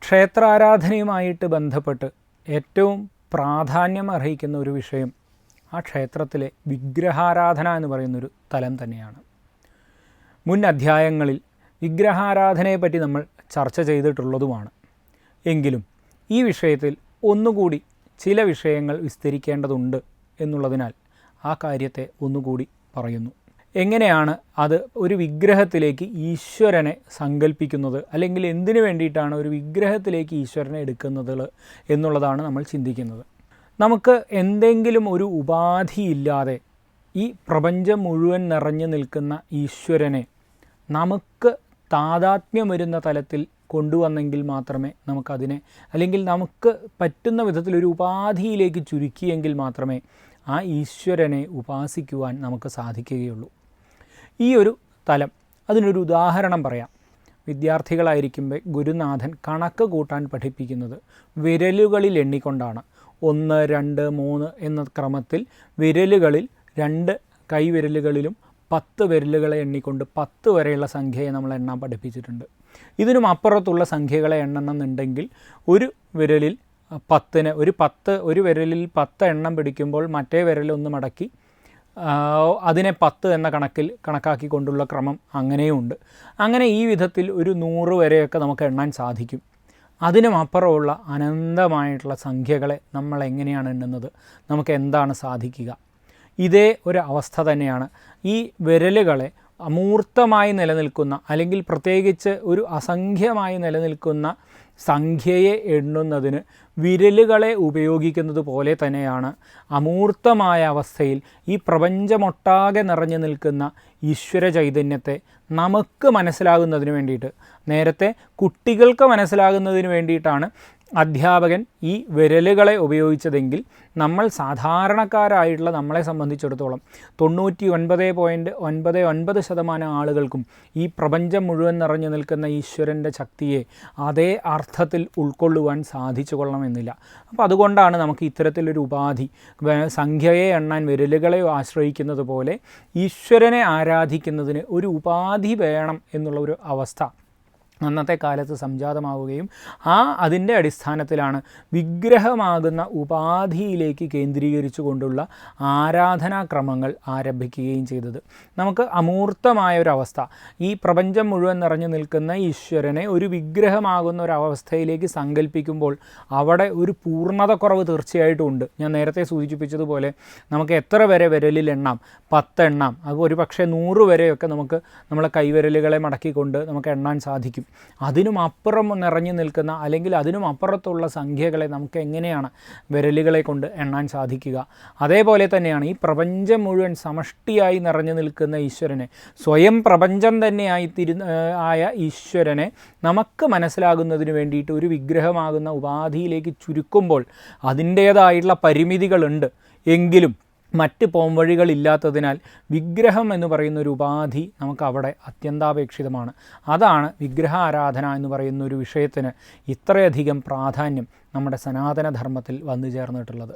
ക്ഷേത്രാരാധനയുമായിട്ട് ബന്ധപ്പെട്ട് ഏറ്റവും പ്രാധാന്യം അർഹിക്കുന്ന ഒരു വിഷയം ആ ക്ഷേത്രത്തിലെ വിഗ്രഹാരാധന എന്ന് പറയുന്നൊരു തലം തന്നെയാണ്. മുൻ അധ്യായങ്ങളിൽ വിഗ്രഹാരാധനയെപ്പറ്റി നമ്മൾ ചർച്ച ചെയ്തിട്ടുള്ളതുമാണ്. എങ്കിലും ഈ വിഷയത്തിൽ ഒന്നുകൂടി ചില വിഷയങ്ങൾ വിസ്തരിക്കേണ്ടതുണ്ട് എന്നുള്ളതിനാൽ ആ കാര്യത്തെ ഒന്നുകൂടി പറയുന്നു. എങ്ങനെയാണ് അത് ഒരു വിഗ്രഹത്തിലേക്ക് ഈശ്വരനെ സങ്കല്പിക്കുന്നത് അല്ലെങ്കിൽ എന്തിനു വേണ്ടിയിട്ടാണ് ഒരു വിഗ്രഹത്തിലേക്ക് ഈശ്വരനെ എടുക്കുന്നത് എന്നുള്ളതാണ് നമ്മൾ ചിന്തിക്കുന്നത്. നമുക്ക് എന്തെങ്കിലും ഒരു ഉപാധിയില്ലാതെ ഈ പ്രപഞ്ചം മുഴുവൻ നിറഞ്ഞു നിൽക്കുന്ന ഈശ്വരനെ നമുക്ക് താതാത്മ്യം വരുന്ന തലത്തിൽ കൊണ്ടുവന്നെങ്കിൽ മാത്രമേ നമുക്കതിനെ അല്ലെങ്കിൽ നമുക്ക് പറ്റുന്ന വിധത്തിൽ ഒരു ഉപാധിയിലേക്ക് ചുരുക്കിയെങ്കിൽ മാത്രമേ ആ ഈശ്വരനെ ഉപാസിക്കുവാൻ നമുക്ക് സാധിക്കുകയുള്ളൂ. ഈ ഒരു തലം. അതിനൊരു ഉദാഹരണം പറയാം. വിദ്യാർത്ഥികളായിരിക്കുമ്പോൾ ഗുരുനാഥൻ കണക്ക് കൂട്ടാൻ പഠിപ്പിക്കുന്നത് വിരലുകളിൽ എണ്ണിക്കൊണ്ടാണ്. ഒന്ന് രണ്ട് മൂന്ന് എന്ന ക്രമത്തിൽ വിരലുകളിൽ രണ്ട് കൈവിരലുകളിലും പത്ത് വിരലുകളെ എണ്ണിക്കൊണ്ട് പത്ത് വരെയുള്ള സംഖ്യയെ നമ്മൾ എണ്ണാൻ പഠിപ്പിച്ചിട്ടുണ്ട്. ഇതിനും അപ്പുറത്തുള്ള സംഖ്യകളെ എണ്ണമെന്നുണ്ടെങ്കിൽ ഒരു വിരലിൽ പത്തിന് ഒരു പത്ത് ഒരു വിരലിൽ പത്ത് എണ്ണം പിടിക്കുമ്പോൾ മറ്റേ വിരലൊന്ന് മടക്കി അതിനെ പത്ത് എന്ന കണക്കിൽ കണക്കാക്കിക്കൊണ്ടുള്ള ക്രമം അങ്ങനെയുണ്ട്. അങ്ങനെ ഈ വിധത്തിൽ ഒരു നൂറ് വരെയൊക്കെ നമുക്ക് എണ്ണാൻ സാധിക്കും. അതിനും അപ്പുറമുള്ള അനന്തമായിട്ടുള്ള സംഖ്യകളെ നമ്മൾ എങ്ങനെയാണ് എണ്ണുന്നത്? നമുക്ക് എന്താണ് സാധിക്കുക? ഇതേ ഒരു അവസ്ഥ തന്നെയാണ്. ഈ വിരലുകളെ അമൂർത്തമായി നിലനിൽക്കുന്ന അല്ലെങ്കിൽ പ്രത്യേകിച്ച് ഒരു അസംഖ്യമായി നിലനിൽക്കുന്ന സംഖ്യയെ എണ്ണുന്നതിന് വിരലുകളെ ഉപയോഗിക്കുന്നത് പോലെ തന്നെയാണ് അമൂർത്തമായ അവസ്ഥയിൽ ഈ പ്രപഞ്ചമൊട്ടാകെ നിറഞ്ഞു നിൽക്കുന്ന ഈശ്വര ചൈതന്യത്തെ നമുക്ക് മനസ്സിലാകുന്നതിന് വേണ്ടിയിട്ട്. നേരത്തെ കുട്ടികൾക്ക് മനസ്സിലാകുന്നതിന് വേണ്ടിയിട്ടാണ് അധ്യാപകൻ ഈ വിരലുകളെ ഉപയോഗിച്ചതെങ്കിൽ നമ്മൾ സാധാരണക്കാരായിട്ടുള്ള നമ്മളെ സംബന്ധിച്ചിടത്തോളം തൊണ്ണൂറ്റി ഒൻപത് പോയിന്റ് ഒൻപത് ഒൻപത് ശതമാനം ആളുകൾക്കും ഈ പ്രപഞ്ചം മുഴുവൻ നിറഞ്ഞു നിൽക്കുന്ന ഈശ്വരന്റെ ശക്തിയെ അതേ അർത്ഥത്തിൽ ഉൾക്കൊള്ളുവാൻ സാധിച്ചു കൊള്ളണമെന്നില്ല അപ്പോൾ അതുകൊണ്ടാണ് നമുക്ക് ഇത്തരത്തിലൊരു ഉപാധി സംഖ്യയെ എണ്ണാൻ വിരലുകളെ ആശ്രയിക്കുന്നത് പോലെ ഈശ്വരനെ ആരാധിക്കുന്നതിന് ഒരു ഉപാധി വേണം എന്നുള്ള ഒരു അവസ്ഥ അന്നത്തെ കാലത്ത് സംജാതമാവുകയും ആ അതിന്റെ അടിസ്ഥാനത്തിലാണ് വിഗ്രഹമാകുന്ന ഉപാധിയിലേക്ക് കേന്ദ്രീകരിച്ചു കൊണ്ടുള്ള ആരാധനാക്രമങ്ങൾ ആരംഭിക്കുകയും ചെയ്തത്. നമുക്ക് അമൂർത്തമായ ഒരവസ്ഥ ഈ പ്രപഞ്ചം മുഴുവൻ നിറഞ്ഞു നിൽക്കുന്ന ഈശ്വരനെ ഒരു വിഗ്രഹമാകുന്ന ഒരവസ്ഥയിലേക്ക് സങ്കല്പിക്കുമ്പോൾ അവിടെ ഒരു പൂർണതക്കുറവ് തീർച്ചയായിട്ടും ഉണ്ട്. ഞാൻ നേരത്തെ സൂചിപ്പിച്ചതുപോലെ നമുക്ക് എത്ര വരെ വിരലിൽ എണ്ണാം? പത്ത് എണ്ണാം അത് ഒരു പക്ഷേ നൂറ് വരെയൊക്കെ നമുക്ക് നമ്മളെ കൈവിരലുകളെ മടക്കിക്കൊണ്ട് നമുക്ക് എണ്ണാൻ സാധിക്കും. അതിനും അപ്പുറം നിറഞ്ഞു നിൽക്കുന്ന അല്ലെങ്കിൽ അതിനും അപ്പുറത്തുള്ള സംഖ്യകളെ നമുക്ക് എങ്ങനെയാണ് വിരലുകളെ കൊണ്ട് എണ്ണാൻ സാധിക്കുക? അതേപോലെ തന്നെയാണ് ഈ പ്രപഞ്ചം മുഴുവൻ സമഷ്ടിയായി നിറഞ്ഞു നിൽക്കുന്ന ഈശ്വരനെ സ്വയം പ്രപഞ്ചം തന്നെയായി തിരു ആയ ഈശ്വരനെ നമുക്ക് മനസ്സിലാകുന്നതിന് വേണ്ടിയിട്ട് ഒരു വിഗ്രഹമാകുന്ന ഉപാധിയിലേക്ക് ചുരുക്കുമ്പോൾ അതിന്റേതായിട്ടുള്ള പരിമിതികളുണ്ട്. എങ്കിലും മറ്റ് പോംവഴികളില്ലാത്തതിനാൽ വിഗ്രഹം എന്ന് പറയുന്ന ഒരു ഉപാധി നമുക്ക് അവിടെ അത്യന്താപേക്ഷിതമാണ്. അതാണ് വിഗ്രഹ ആരാധന എന്ന് പറയുന്ന ഒരു വിഷയത്തിന് ഇത്രയധികം പ്രാധാന്യം നമ്മുടെ സനാതനധർമ്മത്തിൽ വന്നു ചേർന്നിട്ടുള്ളത്